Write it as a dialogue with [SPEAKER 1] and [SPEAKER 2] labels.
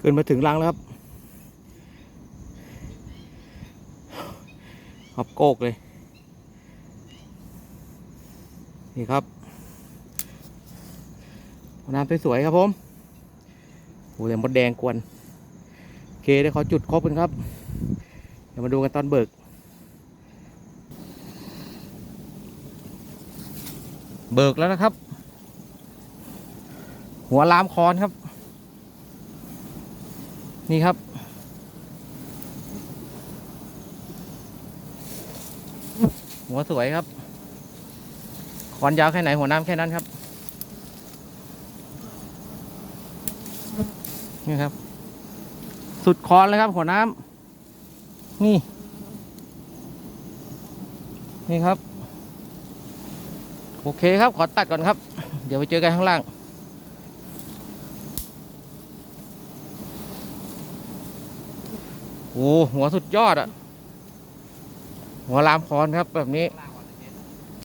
[SPEAKER 1] เกินมาถึงรังแล้วครับขอบโกกเลย นี่ครับน้ำสวยๆครับผมโอ้ยมดแดงกวนโอเคได้เขาจุดครบกันครับ เดี๋ยวมาดูกันตอนเบิก เบิกแล้วนะครับ หัวลามคอนครับ นี่ครับ หัวสวยครับคอนยาวแค่ไหนหัวน้ำแค่นั้นครับ นี่ครับ สุดคอนเลยครับ หัวน้ำนี่ นี่ครับ โอเคครับ ขอตัดก่อนครับ เดี๋ยวไปเจอกันข้างล่าง โอ้หัวสุดยอดอะหัวลามคอนครับแบบนี้